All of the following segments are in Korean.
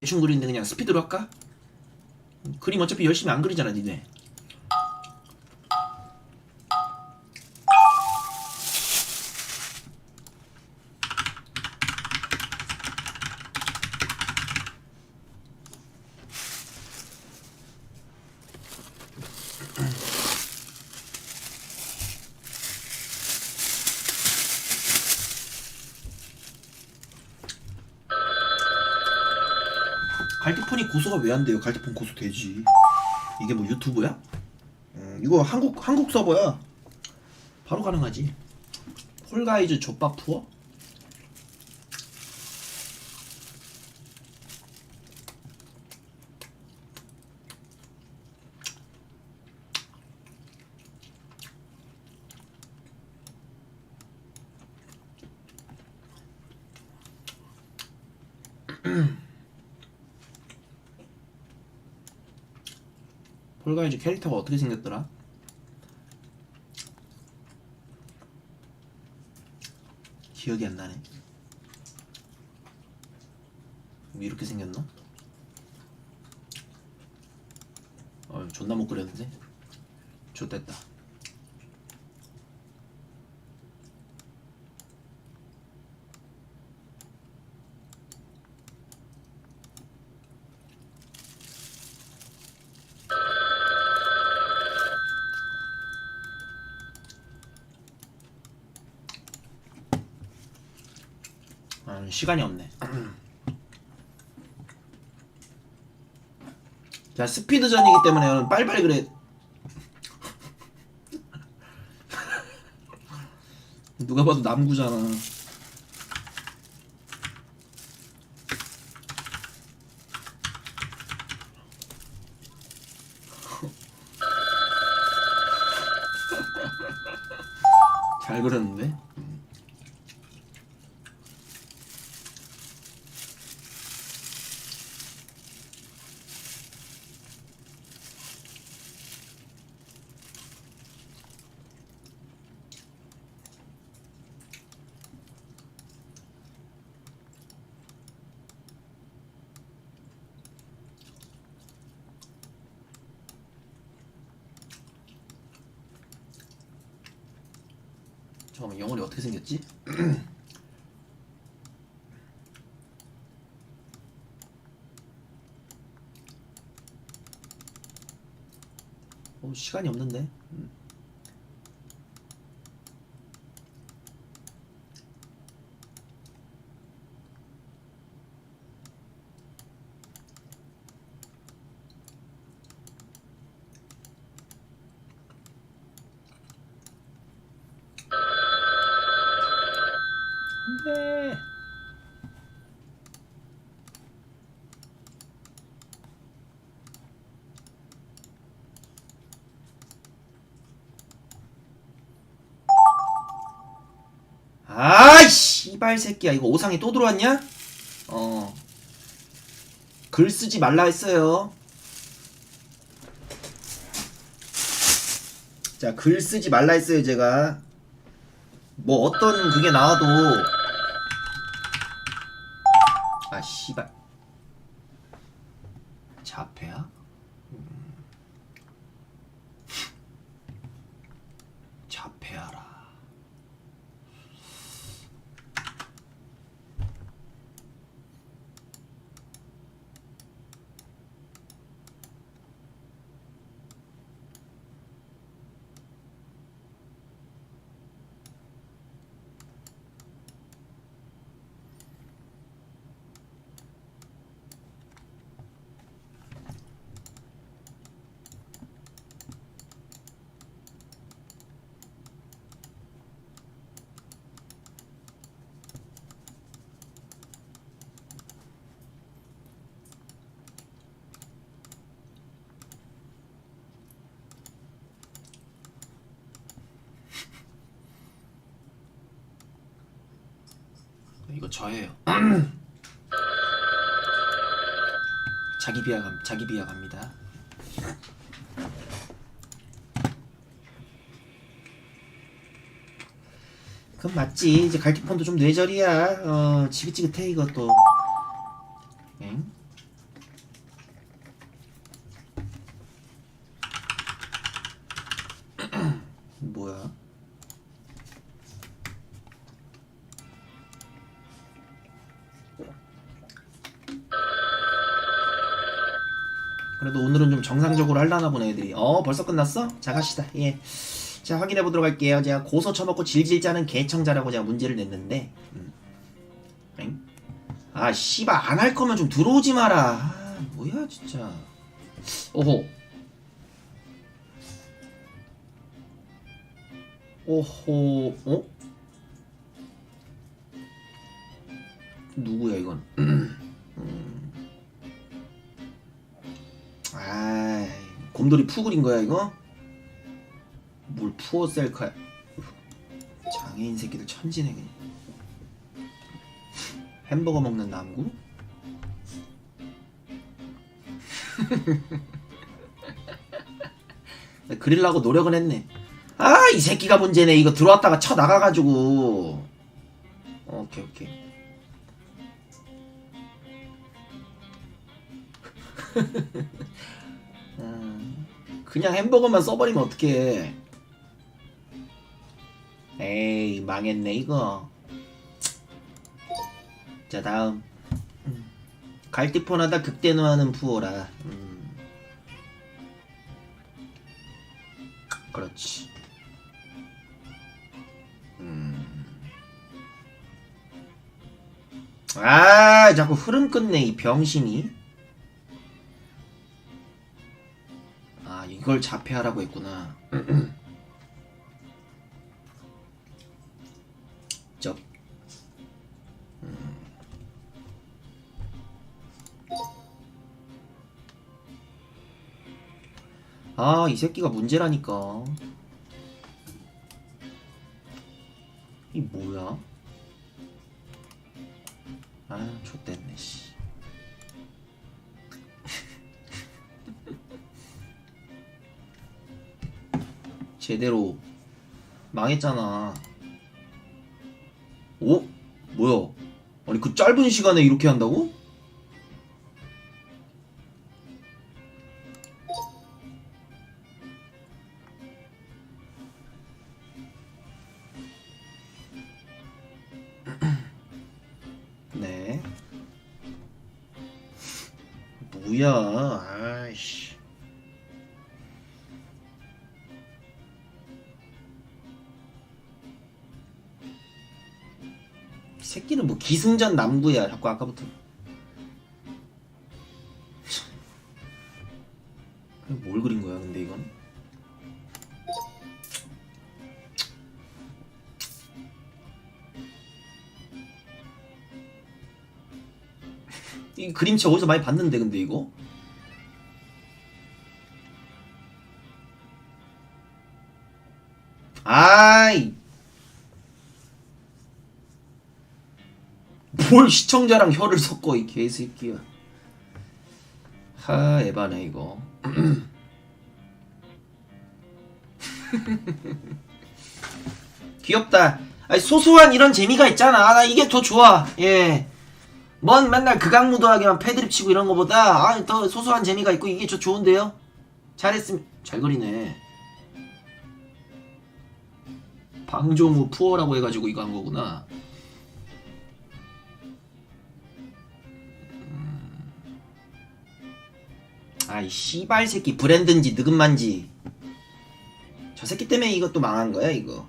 대충 그리는데 그냥 스피드로 할까? 그림 어차피 열심히 안 그리잖아 니네 왜 안 돼요? 갈티폰 고소 되지. 이게 뭐 유튜브야? 음, 이거 한국 한국 서버야. 바로 가능하지. 폴가이즈 족밥 푸어? 폴가이즈 캐릭터가 어떻게 생겼더라? 기억이 안 나네. 왜 이렇게 생겼나? 어, 존나 못 그렸는데. 좋됐다. 아, 시간이 없네. 자, 스피드전이기 때문에 여러분 빨리빨리 그래. 누가 봐도 남구잖아. 잘 그렸는데? 생겼지? 어, 시간이 없는데. 음. 네. 아이 씨, 이발 새끼야. 이거 오상이 또 들어왔냐? 어. 글 쓰지 말라 했어요. 자, 글 쓰지 말라 했어요, 제가. 뭐 어떤 그게 나와도 아 씨발 자폐야? 음. 자폐하라 이거 저예요. 자기 비하 감 자기 비하 갑니다. 그럼 맞지. 이제 갈티폰도 좀 뇌절이야. 어 지긋지긋해 이것도 어 벌써 끝났어? 자 갑시다 예. 자 확인해 보도록 할게요 제가 고소 쳐먹고 질질 짜는 개청자라고 제가 문제를 냈는데 음. 엥? 아 씨발 안 할 거면 좀 들어오지 마라 아 뭐야 진짜 오호 오호 어? 누구야 이건 곰돌이 푸 그린 거야 이거? 뭘 푸어 셀카? 장애인 새끼들 천지네 그냥. 햄버거 먹는 남구? 그릴라고 노력은 했네. 아, 이 새끼가 문제네. 이거 들어왔다가 쳐 나가가지고. 오케이, 오케이. 음, 그냥 햄버거만 써버리면 어떡해. 에이, 망했네, 이거. 자, 다음. 음, 갈티폰하다 극대노하는 푸어라. 음. 그렇지. 음. 아, 자꾸 흐름 끊네, 이 병신이. 이걸 자폐하라고 했구나. 쩝. 음. 아, 이 새끼가 문제라니까. 이 뭐야? 아, 좆됐네, 씨. 제대로 망했잖아. 오? 뭐야? 아니 그 짧은 시간에 이렇게 한다고? 네. 뭐야? 기승전 남부야 자꾸 아까부터. 뭘 그린 거야 근데 이건? 이 그림체 어디서 많이 봤는데 근데 이거? 아이 뭘 시청자랑 혀를 섞어 이 개새끼야. 하 에바네 이거. 귀엽다. 아니, 소소한 이런 재미가 있잖아. 아, 나 이게 더 좋아. 예 뭔 맨날 극악무도하게만 패드립 치고 이런 거보다 아, 더 소소한 재미가 있고 이게 저 좋은데요? 잘했으면 잘 그리네. 방종우 푸어라고 해가지고 이거 한 거구나 아이 씨발 새끼 브랜드인지 느금만지. 저 새끼 때문에 이것도 망한 거야 이거.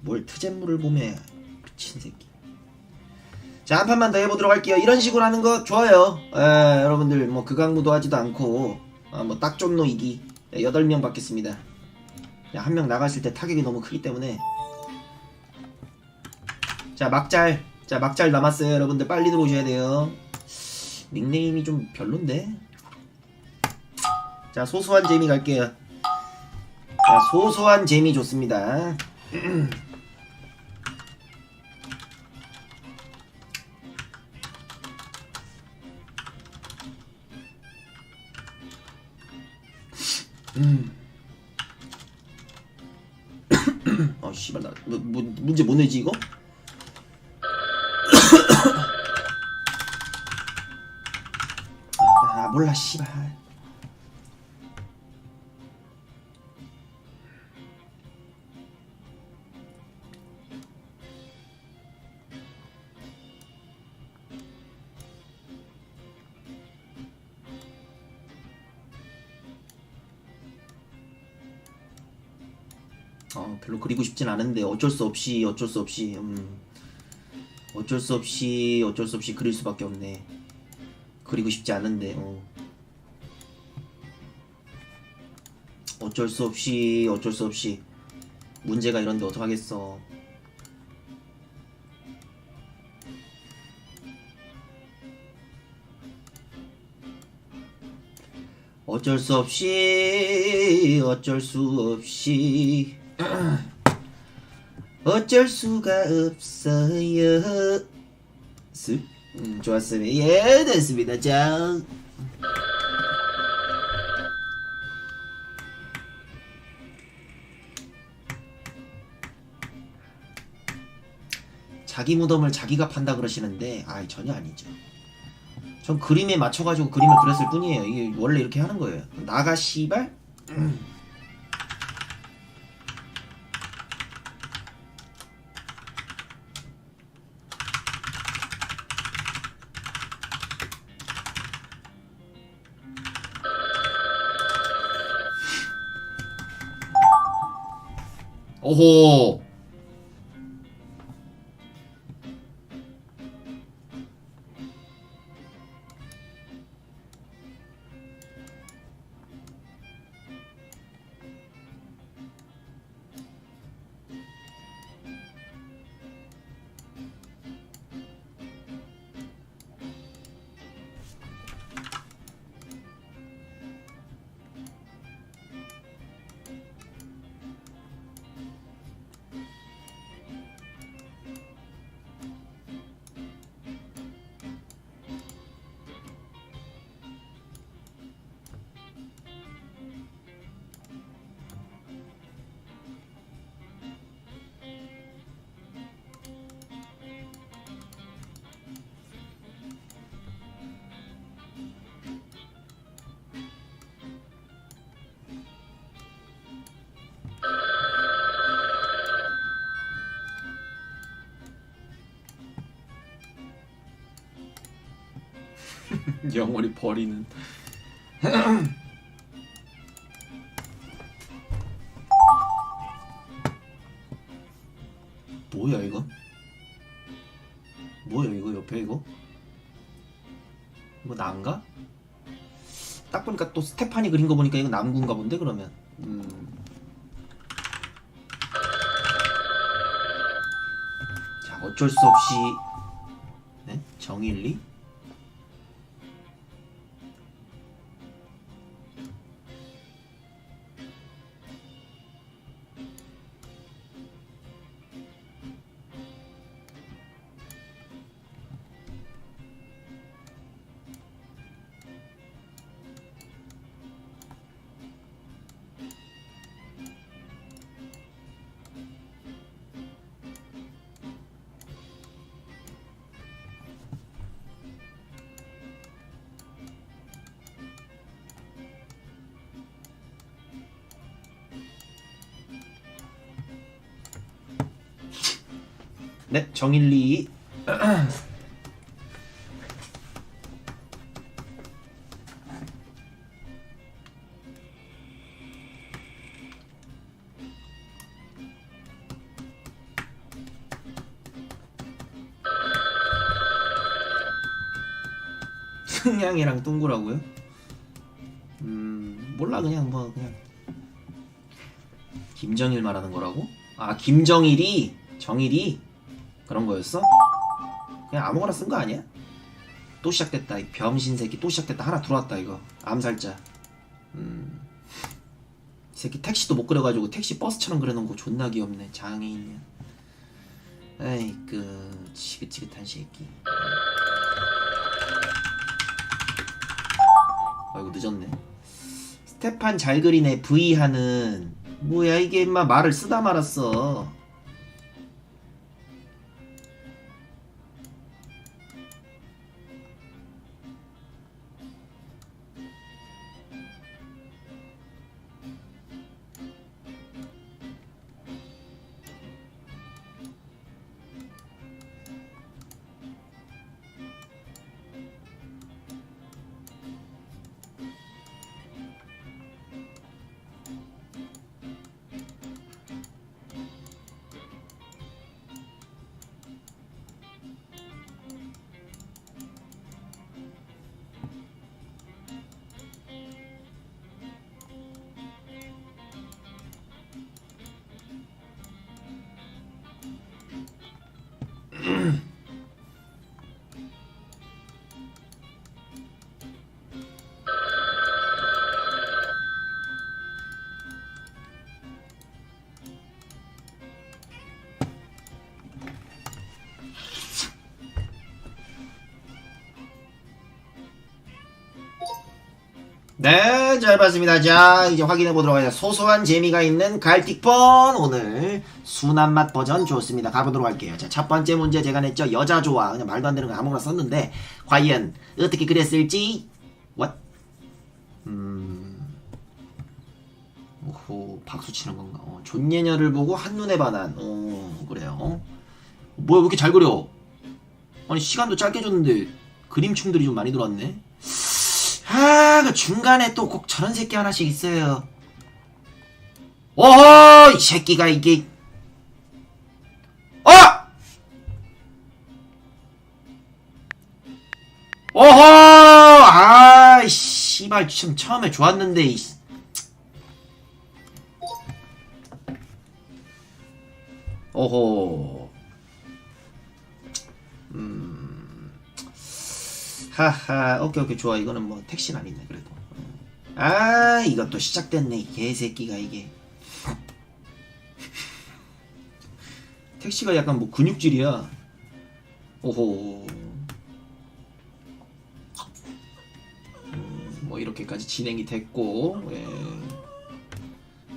뭘 트젠물을 보매 미친 새끼. 자 한 판만 더 해보도록 할게요. 이런 식으로 하는 거 좋아요. 에, 여러분들 뭐 극악무도 하지도 않고 아, 뭐딱 쫀노 이기. 8명 받겠습니다. 한 명 나갔을 때 타격이 너무 크기 때문에. 자 막잘 자 막잘 남았어요 여러분들 빨리 들어오셔야 돼요 닉네임이 좀 별론데 자 소소한 재미 갈게요 자 소소한 재미 좋습니다 음. 어 씨발 나 뭐, 뭐, 문제 못 내지 이거? 아, 몰라 씨발. 어 별로 그리고 싶진 않은데 어쩔 수 없이 어쩔 수 없이 음. 어쩔 수 없이 어쩔 수 없이 그릴 수밖에 없네 그리고 싶지 않은데 어. 어쩔 수 없이 어쩔 수 없이 문제가 이런데 어떡하겠어. 어쩔 수 없이 어쩔 수 없이 어쩔 수가 없어요. 쓱 음, 좋았습니다. 예 됐습니다. 자 자기 무덤을 자기가 판다 그러시는데 아 전혀 아니죠. 전 그림에 맞춰가지고 그림을 그렸을 뿐이에요. 이게 원래 이렇게 하는 거예요. 나가 씨발 오호 영원히 버리는 뭐야 이거? 뭐야 이거 옆에 이거? 이거 나인가? 딱 보니까 또 스테파니 그린 거 보니까 이거 남구인가 본데 그러면 음. 자 어쩔 수 없이 네? 정일리? 네 정일리 승냥이랑 둥구라고요? 음 몰라 그냥 뭐 그냥 김정일 말하는 거라고? 아 김정일이 정일이 그런 거였어? 그냥 아무거나 쓴 거 아니야? 또 시작됐다 이 병신 새끼. 또 시작됐다. 하나 들어왔다 이거. 암살자. 음. 이 새끼 택시도 못 그려가지고 택시 버스처럼 그려놓은 거 존나 귀엽네. 장애인이야. 아이그 지긋지긋한 새끼. 아이고 늦었네. 스테판 잘 그리네 V 하는. 뭐야 이게 임마. 말을 쓰다 말았어 네, 잘 봤습니다. 자, 이제 확인해 보도록 하겠습니다. 소소한 재미가 있는 갈틱폰 오늘 순한 맛 버전 좋습니다. 가보도록 할게요. 자, 첫 번째 문제 제가 냈죠. 여자 좋아. 그냥 말도 안 되는 거 아무거나 썼는데 과연 어떻게 그렸을지 what? 음. 오호, 박수 치는 건가? 어, 존예녀를 보고 한 눈에 반한. 어, 그래요. 뭐야, 왜 이렇게 잘 그려? 아니, 시간도 짧게 줬는데 그림충들이 좀 많이 들어왔네. 아, 그 중간에 또 꼭 저런 새끼 하나씩 있어요. 어허, 이 새끼가 이게. 어! 어허! 아, 씨발, 참 처음에 좋았는데, 이. 어허. 음. 하하, 오케이, 오케이, 좋아. 이거는 뭐, 택시는 아니네, 그래도. 아, 이것도 시작됐네, 이 개새끼가, 이게. 택시가 약간 뭐, 근육질이야. 오호. 음, 뭐, 이렇게까지 진행이 됐고, 예.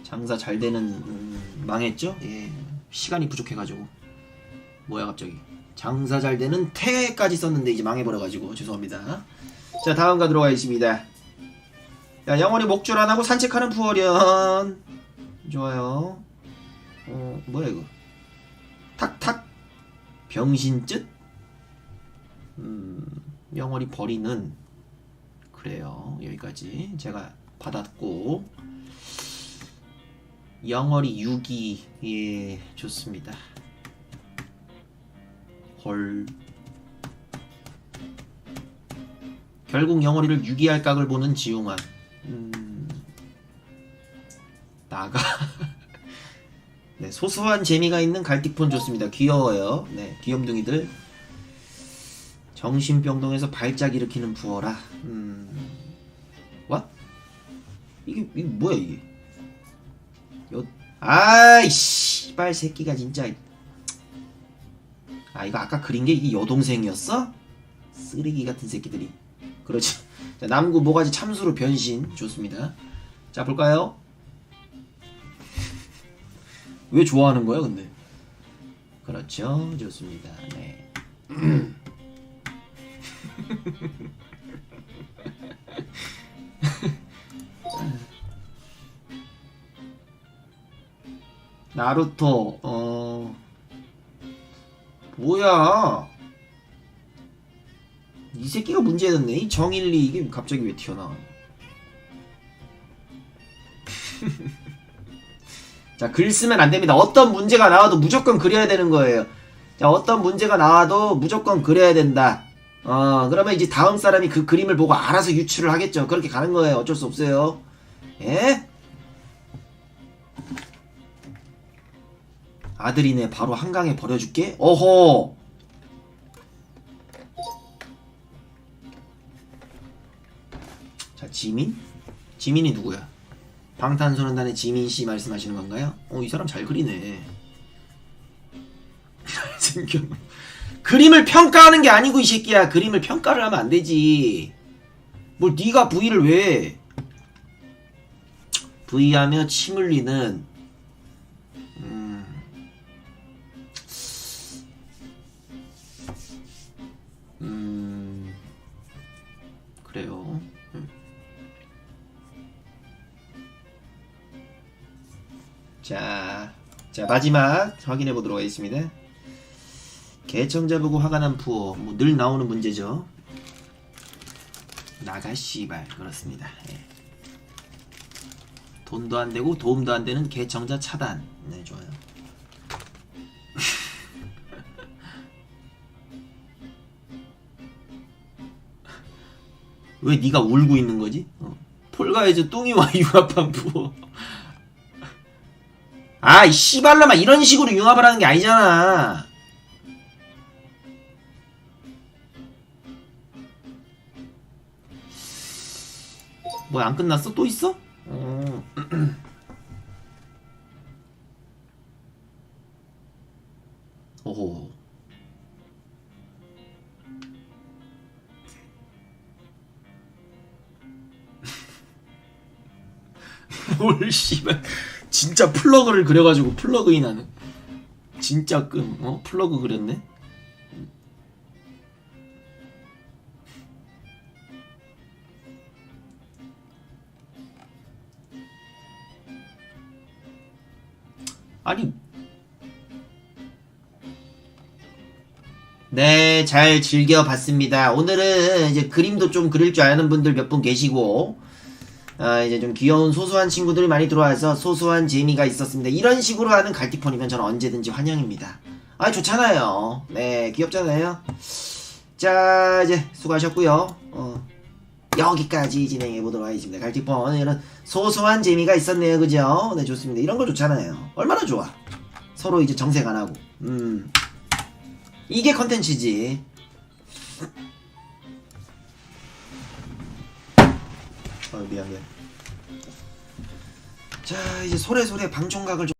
장사 잘 되는, 음, 망했죠? 예. 시간이 부족해가지고. 뭐야, 갑자기. 장사 잘 되는 태까지 썼는데 이제 망해버려가지고 죄송합니다. 자 다음 가도록 하겠습니다. 야 영원히 목줄 안 하고 산책하는 푸어련 좋아요. 어 뭐야 이거? 탁탁 병신뜻? 음 영원히 버리는 그래요 여기까지 제가 받았고 영월이 6이 예 좋습니다. 헐. 결국 영어리를 유기할 각을 보는 지용환. 음... 나가. 네, 소소한 재미가 있는 갈틱폰 좋습니다. 귀여워요. 네, 귀염둥이들. 정신병동에서 발작 일으키는 부어라. 음. what? 이게, 이게 뭐야 이게? 여... 아이씨, 빨 새끼가 진짜. 아 이거 아까 그린 게 이게 여동생이었어? 쓰레기 같은 새끼들이. 그렇지. 자, 남구 모가지 참수로 변신. 좋습니다. 자 볼까요? 왜 좋아하는 거야 근데? 그렇죠. 좋습니다. 네. 나루토 어 뭐야? 이 새끼가 문제였네. 이 정일리 이게 갑자기 왜 튀어나와? 자, 글 쓰면 안 됩니다. 어떤 문제가 나와도 무조건 그려야 되는 거예요. 자, 어떤 문제가 나와도 무조건 그려야 된다. 어, 그러면 이제 다음 사람이 그 그림을 보고 알아서 유추를 하겠죠. 그렇게 가는 거예요. 어쩔 수 없어요. 예? 아들이네 바로 한강에 버려줄게. 어허! 자 지민? 지민이 누구야? 방탄소년단의 지민씨 말씀하시는 건가요? 어 이 사람 잘 그리네. 잘생겨. 그림을 평가하는 게 아니고 이 새끼야. 그림을 평가를 하면 안 되지. 뭘 네가 V를 왜? V하며 침 흘리는 자, 자 마지막 확인해 보도록 하겠습니다. 개청자 보고 화가 난 부호 뭐 늘 나오는 문제죠. 나가 씨발 그렇습니다. 예. 돈도 안 되고 도움도 안 되는 개청자 차단. 네 좋아요. 왜 네가 울고 있는 거지? 어. 폴가에서 뚱이와 융합한 부호. 아, 이 씨발라마 이런 식으로 융합을 하는 게 아니잖아. 뭐야 안 끝났어? 또 있어? 어. 오호. 뭘 씨발 진짜 플러그를 그려가지고 플러그인 하는 진짜 끔 어? 플러그 그렸네 아니 네, 잘 즐겨봤습니다. 오늘은 이제 그림도 좀 그릴 줄 아는 분들 몇 분 계시고, 아, 이제 좀 귀여운 소소한 친구들이 많이 들어와서 소소한 재미가 있었습니다. 이런 식으로 하는 갈티폰이면 저는 언제든지 환영입니다. 아, 좋잖아요. 네, 귀엽잖아요. 자, 이제 수고하셨고요. 어, 여기까지 진행해 보도록 하겠습니다. 갈티폰 이런 소소한 재미가 있었네요, 그죠? 네, 좋습니다. 이런 거 좋잖아요. 얼마나 좋아. 서로 이제 정색 안 하고. 음. 이게 컨텐츠지. 어, 미안, 미안. 자, 이제 소래소래 방총각을 좀.